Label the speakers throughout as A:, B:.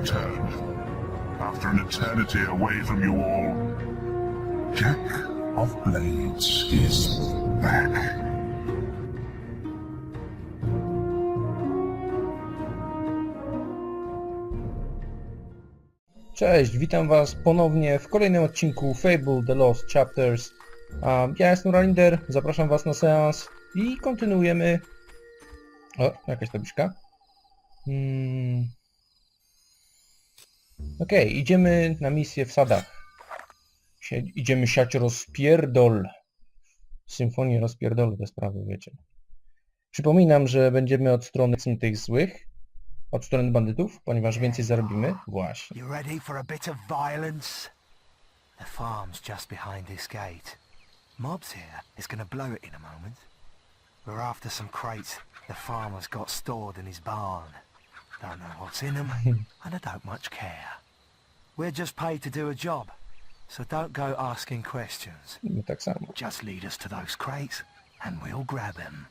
A: return. After an eternity away from you all, Jack of Blades is back.
B: Cześć, witam was ponownie w kolejnym odcinku Fable The Lost Chapters. Ja jestem Ralinder, zapraszam was na seans i kontynuujemy... O, jakaś tabliczka. Hmm. Okej, idziemy na misję w sadach. Idziemy siać rozpierdol. Symfonię rozpierdolu te sprawy, wiecie. Przypominam, że będziemy od strony tych złych, od strony bandytów, ponieważ więcej zarobimy. Właśnie.
C: The farm's just behind this gate. Mob's here is gonna blow it in a moment. We're after some crates the farmer's got stored in his barn. Don't know what's in them, and I don't much care. We're just paid to do a job, so don't go asking questions.
B: My tak samo.
C: Just lead us to those crates, and we'll grab them.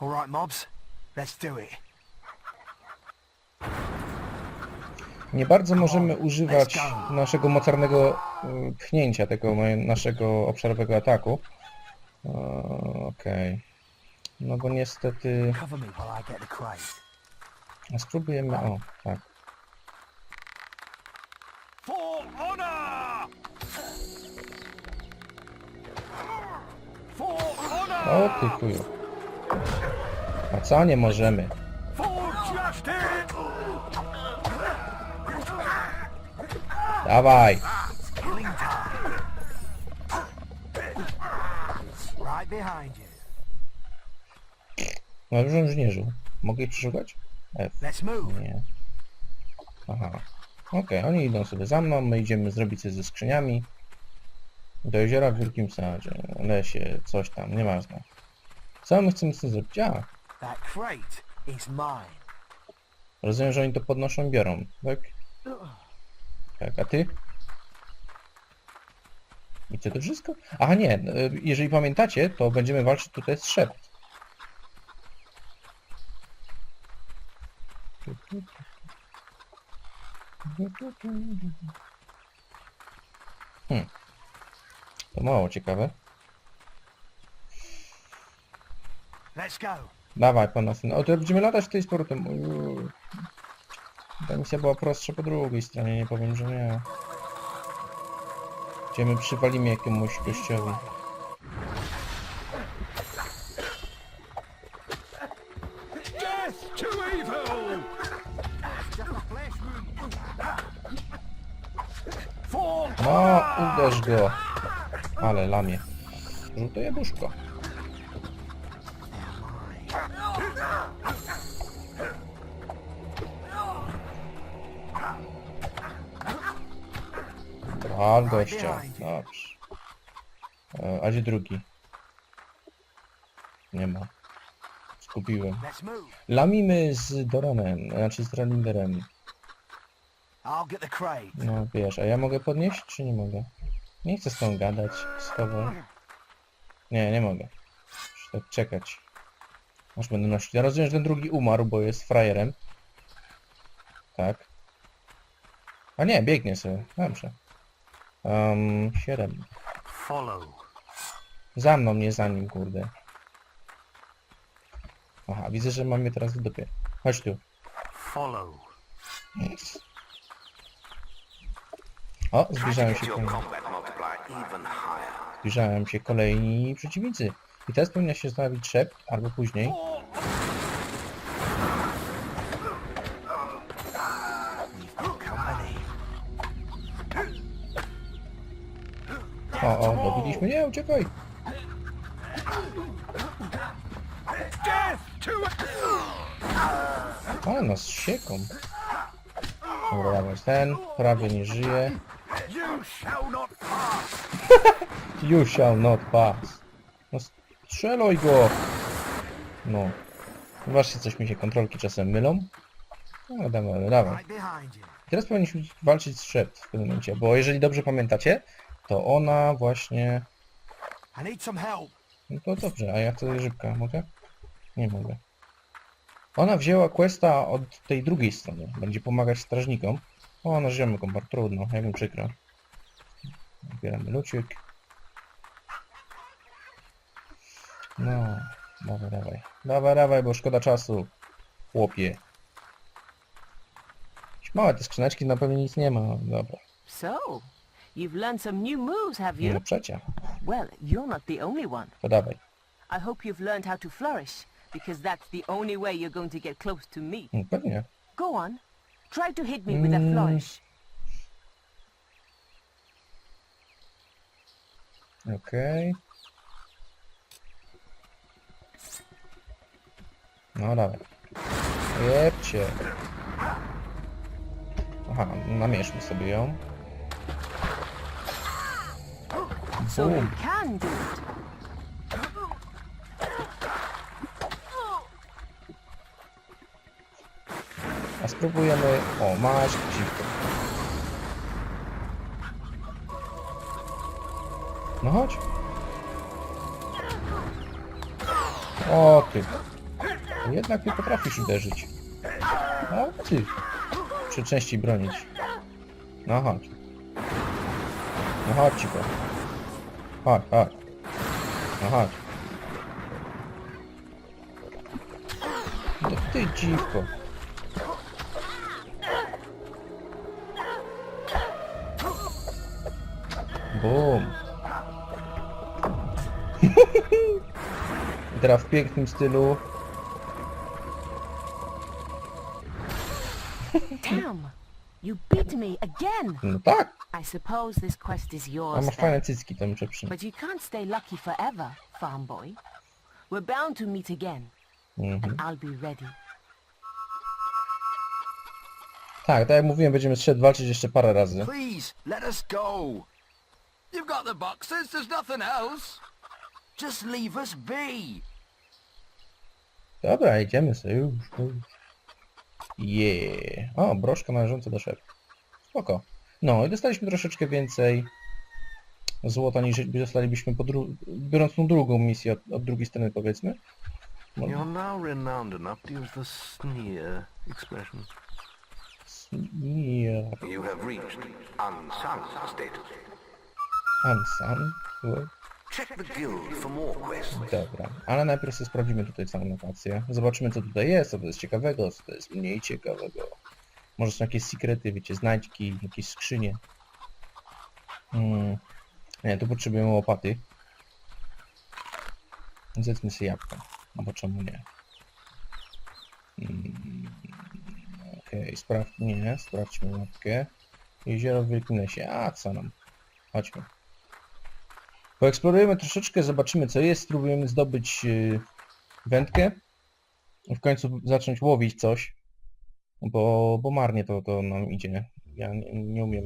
C: All right, mobs, let's do it.
B: Nie bardzo możemy używać naszego mocarnego y, pchnięcia, tego naszego obszarowego ataku. E, Okej. No bo niestety...
C: Cover me while I get the crate.
B: A Spróbujemy... O, tak.
C: For honor! For honor!
B: O ty chuju. A co nie możemy? Dawaj! No już on już nie żył. Mogę ich przeszukać?
C: Move.
B: Nie. Aha. Okej, oni idą sobie za mną, my idziemy zrobić coś ze skrzyniami. Do jeziora w Wielkim Sadzie, lesie, coś tam, nieważne. Co my chcemy tym zrobić? A, rozumiem, że oni to podnoszą biorą, tak? Tak, a ty? I co to wszystko? Aha, nie, y, jeżeli pamiętacie, to będziemy walczyć tutaj z szept. Hmm. To mało ciekawe.
C: Let's go.
B: Dawaj po nas. O, to będziemy latać w tej z powrotem. Uuu. Ta misja była prostsza po drugiej stronie, nie powiem, że nie. Gdzie my przywalimy jakiemuś gościowi. Uderz go. Ale lamie. Żółte jabłuszko. Bral gościa. Dobrze. E, a gdzie drugi? Nie ma. Skupiłem. Lamimy z Doranem, znaczy z Ralinderem. No wiesz, a ja mogę podnieść, czy nie mogę? Nie chcę z tą gadać, schowaj. Nie, nie mogę. Muszę tak czekać. Aż będę nosić. Ja rozumiem, że ten drugi umarł, bo jest frajerem. Tak. A nie, biegnie sobie. Dobrze. Um, 7.
C: Follow.
B: Za mną, nie za nim, kurde. Aha, widzę, że mam je teraz w dupie. Chodź tu.
C: Follow.
B: O, zbliżają się
D: Your
B: Zbliżają się kolejni przeciwnicy. I teraz powinna się zostawić szept, albo później. O, o, dobiliśmy. Nie, uciekaj! Ale nas sieką. Dobra, ten. Prawie nie żyje.
C: You shall not pass.
B: No strzeluj go! No. Zobaczcie, coś mi się kontrolki czasem mylą. No, dawaj, dawaj. Teraz powinniśmy walczyć z szept w tym momencie, bo jeżeli dobrze pamiętacie, to ona właśnie... No to dobrze, a ja chcę rybka, mogę? Nie mogę. Ona wzięła questa od tej drugiej strony. Będzie pomagać strażnikom. O, nasz ziomek kombar, trudno, jak mi przykro. Zbieramy lucik. No, dawaj, dawaj. Dawaj, dawaj, bo szkoda czasu. Chłopie. Małe te skrzyneczki, na pewno nic nie ma. Dobra.
E: So, you've learned some new moves, have you?
B: No przecie.
E: Well, you're not the only one.
B: To dawaj.
E: I hope you've learned how to flourish, because that's the only way you're going to get close to me.
B: No, pewnie.
E: Go on. Try to hit me with a
B: Mm.
E: flourish.
B: Okej. No dawaj. Jebcie. Aha, namierzmy sobie ją.
E: So you
B: Bum.
E: can do it.
B: A spróbujemy... O, masz dziwko. No chodź. O ty. Jednak nie potrafisz uderzyć. O ty. Czy częściej bronić. No chodź. No chodź ci Chodź, chodź. No chodź. No ty dziwko. Bum. Teraz w pięknym stylu.
E: Damn! You beat me again!
B: No tak,
E: I suppose this quest is
B: a
E: yours
B: ma
E: then.
B: fajne cycki, to muszę przyjąć.
E: But you can't stay lucky forever, farm boy. We're bound to meet again,
B: Mhm.
E: and I'll be ready.
B: Tak, tak jak mówiłem, będziemy szedł walczyć jeszcze parę razy.
F: Please, let us go. You've got the boxes, there's nothing else. Just leave us be.
B: Dobra, idziemy sobie już. Yeah. O, broszka należąca do szefa. Spoko. No i dostaliśmy troszeczkę więcej złota niż dostalibyśmy po dru- biorąc tą drugą misję od, od drugiej strony powiedzmy. No,
D: You're now renowned enough to use the sneer expression.
B: yeah.
D: You have reached unsung status.
B: Dobra, ale najpierw sobie sprawdzimy tutaj całą lokację. Zobaczymy co tutaj jest, co to jest ciekawego, co to jest mniej ciekawego. Może są jakieś sekrety, wiecie, znajdźki, jakieś skrzynie. Hmm. Nie, tu potrzebujemy łopaty. Zjedzmy sobie jabłko. No bo czemu nie? Hmm. Okej, sprawdź... Nie, sprawdźmy mapkę. Jezioro w Wielkim Lesie. A, co nam? Chodźmy. Poeksplorujemy troszeczkę, zobaczymy co jest, spróbujemy zdobyć yy, wędkę. W końcu zacząć łowić coś. Bo, bo marnie to, to nam idzie. Ja nie, nie umiem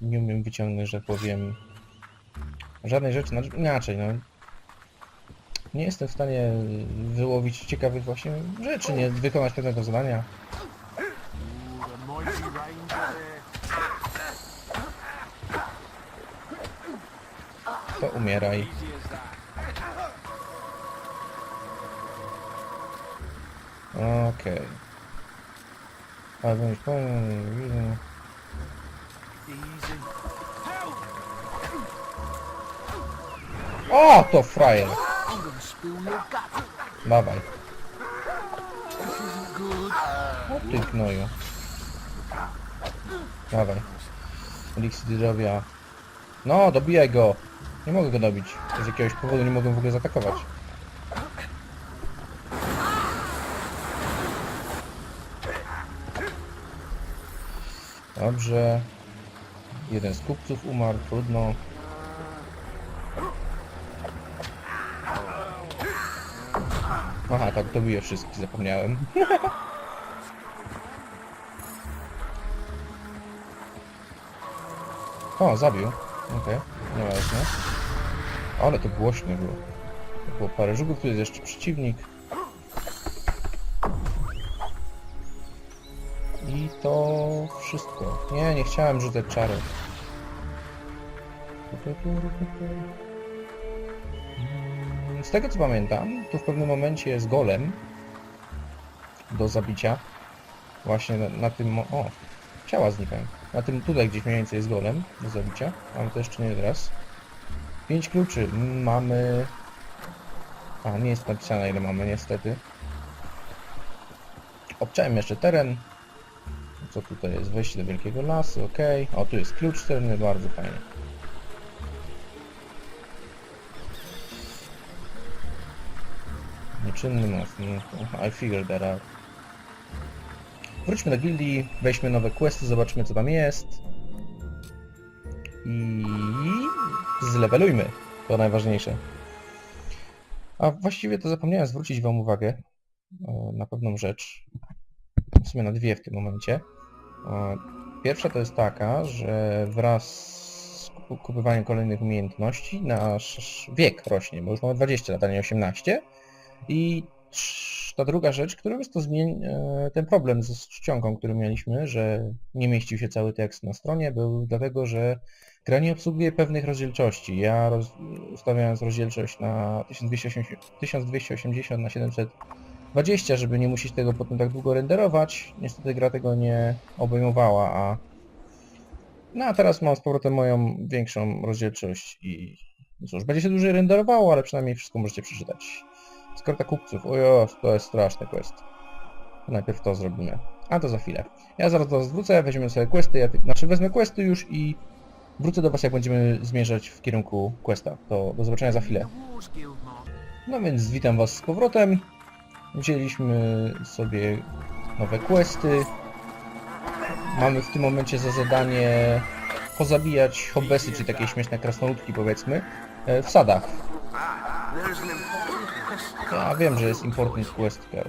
B: nie umiem wyciągnąć, że powiem żadnej rzeczy, znaczy inaczej, no. Nie jestem w stanie wyłowić ciekawych właśnie rzeczy, nie wykonać pewnego zadania. To umieraj. Okej. Ale już powiem, widzę. O, to frajer! Dawaj. O ty gnoju. Dawaj. Zdrowia. No, dobijaj go! Nie mogę go dobić. Z jakiegoś powodu nie mogę w ogóle zaatakować. Dobrze. Jeden z kupców umarł, trudno. Aha, tak, dobiję wszystkich, zapomniałem. O, zabił. Okej, nieważne. Ale to głośne było. To było parę żugów, tu jest jeszcze przeciwnik. I to wszystko. Nie, nie chciałem rzucać czarów. Mm, Z tego co pamiętam, tu w pewnym momencie jest golem. do zabicia. Właśnie na, na tym... O, ciała znikają. Na tym tutaj gdzieś mniej więcej jest golem do zabicia. Ale to jeszcze nie teraz. Pięć kluczy. Mamy... A, nie jest napisane ile mamy niestety. Obczałem jeszcze teren. Co tutaj jest? Wejście do wielkiego lasu, ok. O, tu jest klucz sterny, bardzo fajnie. Nieczynny most. I figured that out. Wróćmy do gildii, weźmy nowe questy, zobaczmy co tam jest. I zlewelujmy. To najważniejsze. A właściwie to zapomniałem zwrócić wam uwagę e, na pewną rzecz. W sumie na dwie w tym momencie. E, Pierwsza to jest taka, że wraz z kup- kupywaniem kolejnych umiejętności nasz wiek rośnie, bo już mamy 20 lat, a nie 18. I ta druga rzecz, którą jest to zmień, e, ten problem ze czcionką, który mieliśmy, że nie mieścił się cały tekst na stronie, był dlatego, że gra nie obsługuje pewnych rozdzielczości. Ja roz, ustawiając rozdzielczość na 1280, 1280 na 720, żeby nie musieć tego potem tak długo renderować, niestety gra tego nie obejmowała, a no a teraz mam z powrotem moją większą rozdzielczość i no cóż, będzie się dłużej renderowało, ale przynajmniej wszystko możecie przeczytać. Skarta kupców, ojo, to jest straszny quest. Najpierw to zrobimy, a to za chwilę. Ja zaraz do was wrócę, weźmiemy sobie questy, ja, znaczy wezmę questy już i wrócę do was jak będziemy zmierzać w kierunku questa. To do zobaczenia za chwilę. No więc witam was z powrotem. Wzięliśmy sobie nowe questy. Mamy w tym momencie za zadanie pozabijać hobbesy, czyli takie śmieszne krasnoludki powiedzmy, e, w sadach. Ja wiem, że jest important quest girl.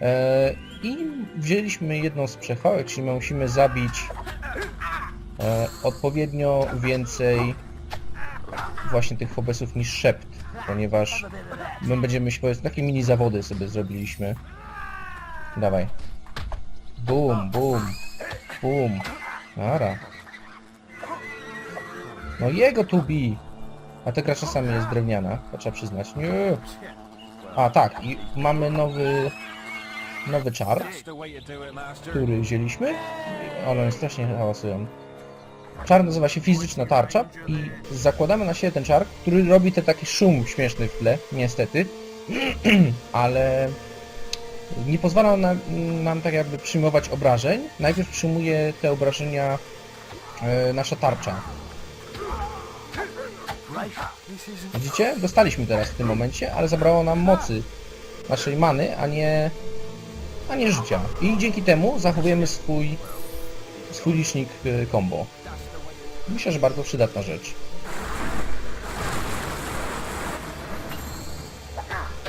B: E, I wzięliśmy jedną z przechwałek, czyli my musimy zabić e, odpowiednio więcej właśnie tych hobbesów niż szept, ponieważ my będziemy się powiedzmy takie mini zawody sobie zrobiliśmy. Dawaj. Bum, bum, bum. Ara. No jego tu bi. A ta gra czasami jest drewniana, to trzeba przyznać. Nie. A tak, i mamy nowy nowy czar, który wzięliśmy. Ale one strasznie hałasują. Czar nazywa się fizyczna tarcza i zakładamy na siebie ten czar, który robi ten taki szum śmieszny w tle, niestety, ale nie pozwala nam, nam tak jakby przyjmować obrażeń. Najpierw przyjmuje te obrażenia e, nasza tarcza. Widzicie? Dostaliśmy teraz w tym momencie, ale zabrało nam mocy naszej many, a nie, a nie życia. I dzięki temu zachowujemy swój, swój licznik e, combo. Myślę, że bardzo przydatna rzecz.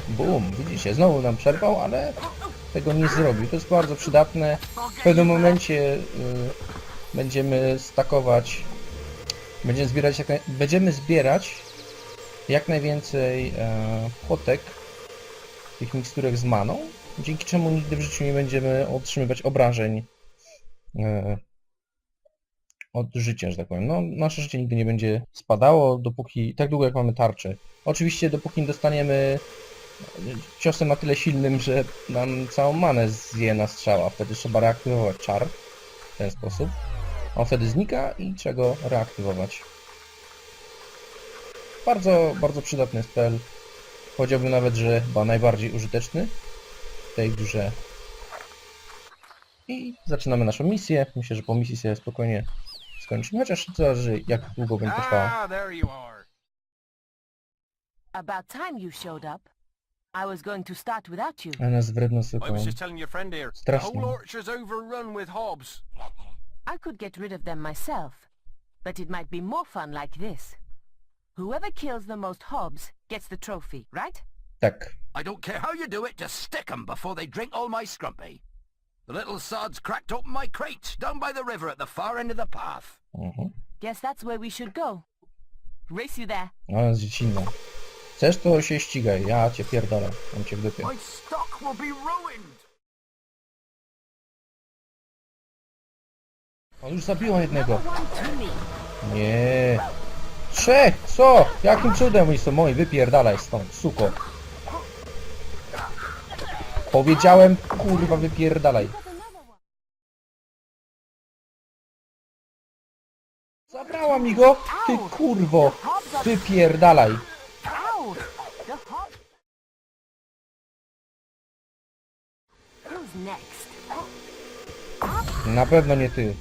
B: Bum, widzicie, znowu nam przerwał, ale tego nie zrobił. To jest bardzo przydatne. W pewnym momencie y, będziemy stakować, będziemy zbierać jak, będziemy zbierać jak najwięcej e, płotek tych miksturek z maną, dzięki czemu nigdy w życiu nie będziemy otrzymywać obrażeń e, od życia, że tak powiem. No, nasze życie nigdy nie będzie spadało, dopóki, tak długo jak mamy tarczę. Oczywiście, dopóki nie dostaniemy ciosem na tyle silnym, że nam całą manę zje na strzała. Wtedy trzeba reaktywować czar w ten sposób. On wtedy znika i trzeba go reaktywować. Bardzo, bardzo przydatny spell. Powiedziałbym nawet, że chyba najbardziej użyteczny w tej grze. I zaczynamy naszą misję. Myślę, że po misji sobie spokojnie skończymy, chociaż zależy jak długo będzie trwała.
F: Ah, there you are.
E: About time you showed up. I was going to start without you.
B: A nas wredno
F: I was just telling your friend here. The
B: Strasznie.
F: whole orchard's overrun with hobs.
E: I could get rid of them myself, but it might be more fun like this. Whoever kills the most hobs gets the trophy, right?
B: Tak.
F: I don't care how you do it, just stick 'em before they drink all my scrumpy. The little sods cracked open my crate down by the river at the far end of the path.
B: Mhm.
E: Guess that's where we should go. Race you there.
B: Ale jest dziecinna. Chcesz to się ścigaj, ja cię pierdolę. Mam cię w dupie.
F: My stock will be ruined.
B: On już zabiła jednego. Nie. Trzech! Co? Jakim cudem oni są moi? Wypierdalaj stąd, suko. Powiedziałem, kurwa, wypierdalaj. Zabrała mi go! Ty kurwo! Wypierdalaj! Na pewno nie ty.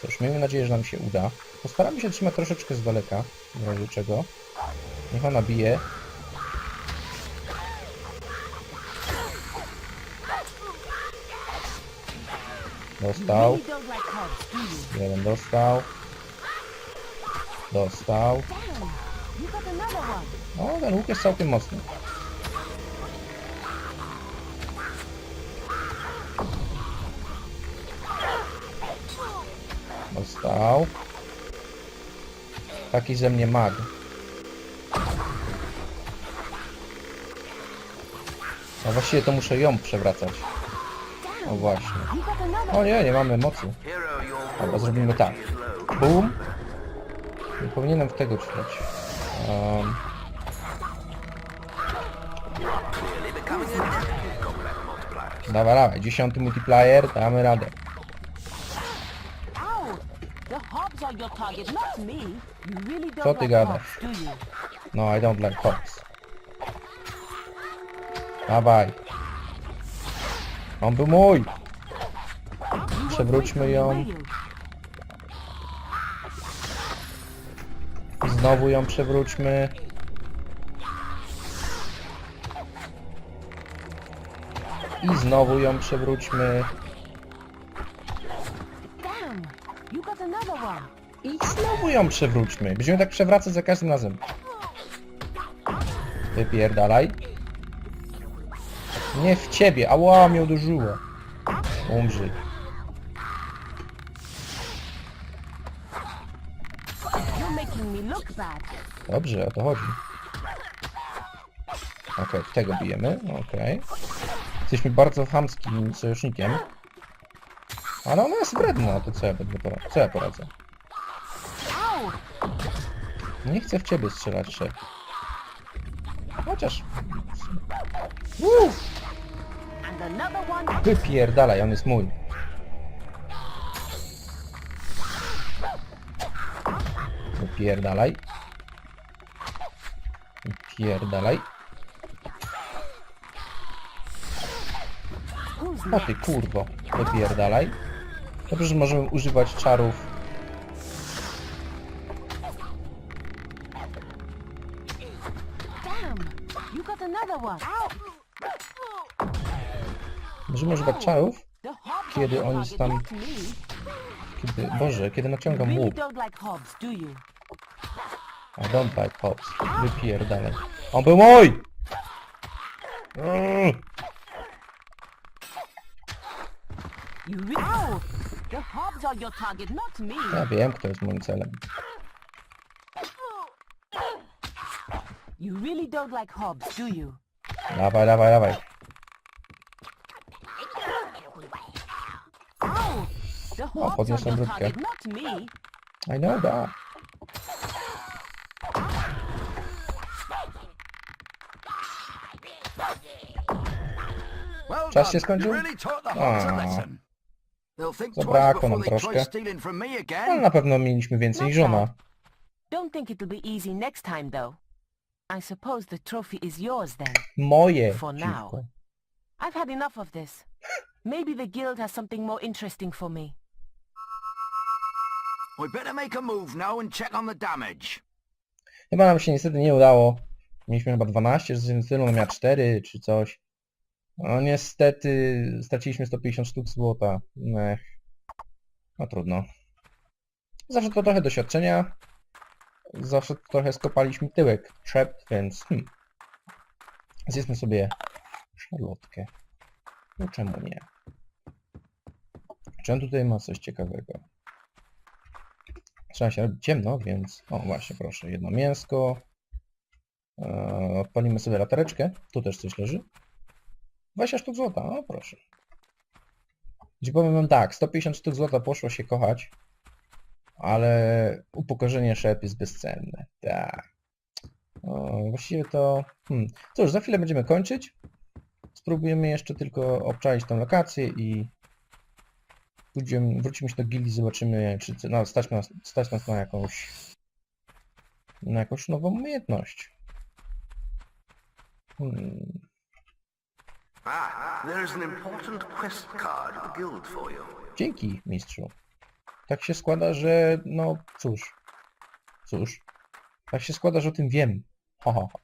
B: Cóż, miejmy nadzieję, że nam się uda. Postaramy się trzymać troszeczkę z daleka, w razie czego. Niech ona bije. Dostał. Jeden dostał. Dostał. O, ten łuk jest całkiem mocny. Dostał. Taki ze mnie mag. A właściwie to muszę ją przewracać. O właśnie. O nie, nie mamy mocy. Dobra, zrobimy tak. Boom. Nie powinienem w tego czytać. Um, dawaj, dawaj. Dziesiąty multiplayer, damy radę.
E: Ow! The hobs are your target, not me. You really don't
B: Co ty gadasz? No, I don't like cops. Dawaj. On był mój. Przewróćmy ją. Znowu ją przewróćmy. I znowu ją przewróćmy. Znowu ją przewróćmy. Będziemy tak przewracać za każdym razem. Wypierdalaj. Nie w ciebie. Ała, mnie uderzyło. Umrzyj. Dobrze, o to chodzi. Okej, tego bijemy. Okej. Jesteśmy bardzo chamskim sojusznikiem. Ale ona jest wredna, to co ja będę poradzę? Co ja poradzę? Nie chcę w ciebie strzelać, szef. Chociaż... Wypierdalaj, on jest mój. Wypierdalaj. Wypierdalaj. O ty kurwo, wypierdalaj. Dobrze, że możemy używać czarów. Możemy używać czarów, Kiedy oni tam- kiedy... Boże, kiedy naciągam łuk. I don't like hops. Wypierdalaj. On był mój! Mm.
E: Me.
B: Ja wiem, kto jest moim celem.
E: You really don't like hobs, do you?
B: Dawaj, dawaj, dawaj.
E: Are
B: podniosłem
E: me.
B: I know that.
F: Well
B: Czas się skończył?
F: You really taught the hogs a
B: A.
F: lesson. They'll think twice
B: Zabrakło
F: before
B: nam
F: they try
B: troszkę.
F: stealing from me
B: Ale
F: again.
B: na pewno mieliśmy więcej niż ona.
E: Don't think it'll be easy next time, though. I suppose the trophy is yours then.
B: Moje.
E: For now.
B: dziwko.
E: I've had enough of this. Maybe the guild has something more interesting for me.
F: We better make a move now and check on the damage.
B: Chyba nam się niestety nie udało. Mieliśmy chyba 12, z ona miała 4 czy coś. No niestety straciliśmy 150 sztuk złota. Ech. No trudno. Zawsze to trochę doświadczenia. Zawsze trochę skopaliśmy tyłek trzept, więc hmm. Zjedzmy sobie szarlotkę. No czemu nie? Czy on tutaj ma coś ciekawego? Trzeba się robić ciemno, więc... O właśnie, proszę, jedno mięsko. Eee, odpalimy sobie latareczkę. Tu też coś leży. 20 sztuk złota, o proszę. Gdzie powiem wam tak, 150 sztuk złota poszło się kochać. ale upokorzenie szep jest bezcenne. Tak. Właściwie to... Hmm. Cóż, za chwilę będziemy kończyć. Spróbujemy jeszcze tylko obczaić tą lokację i pójdziemy, wrócimy się do gildii, zobaczymy, czy no, stać, nas, stać nas na jakąś na jakąś nową umiejętność. Hmm.
D: Ah.
B: Dzięki, mistrzu. Tak się składa, że no cóż. Cóż. Tak się składa, że o tym wiem. Ho, ho, ho.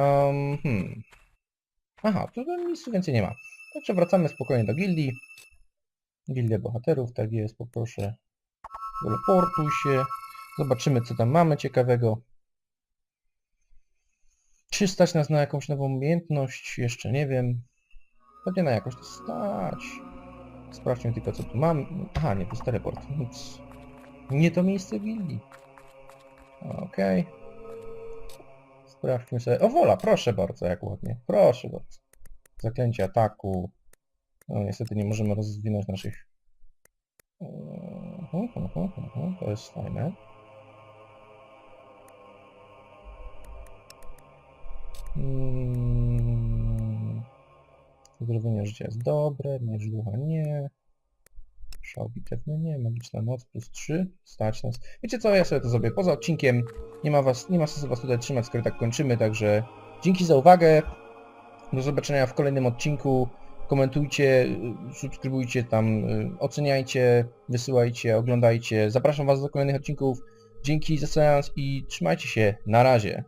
B: Um, hmm. Aha, tu nic więcej nie ma. Także wracamy spokojnie do gildii. Gildia bohaterów, tak jest, poproszę. Teleportuj się. Zobaczymy, co tam mamy ciekawego. Czy stać nas na jakąś nową umiejętność? Jeszcze nie wiem. Pewnie na jakoś to stać. Sprawdźmy tylko, co tu mam. Aha, nie, to jest teleport. Nic. Nie to miejsce gildii. Okej. Sprawdźmy sobie. O, wola, proszę bardzo, jak ładnie. Proszę bardzo. Zaklęcie ataku. No, niestety nie możemy rozwinąć naszych... Mhm, mhm, mhm, To jest fajne. Mm. Zdrowienie życia jest dobre, miecz ducha nie. Szał bitewny nie, magiczna moc plus 3, stać nas. Wiecie co, ja sobie to zrobię poza odcinkiem. Nie ma was, nie ma sensu was tutaj trzymać, skoro tak kończymy, także dzięki za uwagę. Do zobaczenia w kolejnym odcinku. Komentujcie, subskrybujcie tam, y, oceniajcie, wysyłajcie, oglądajcie. Zapraszam was do kolejnych odcinków. Dzięki za seans i trzymajcie się. Na razie.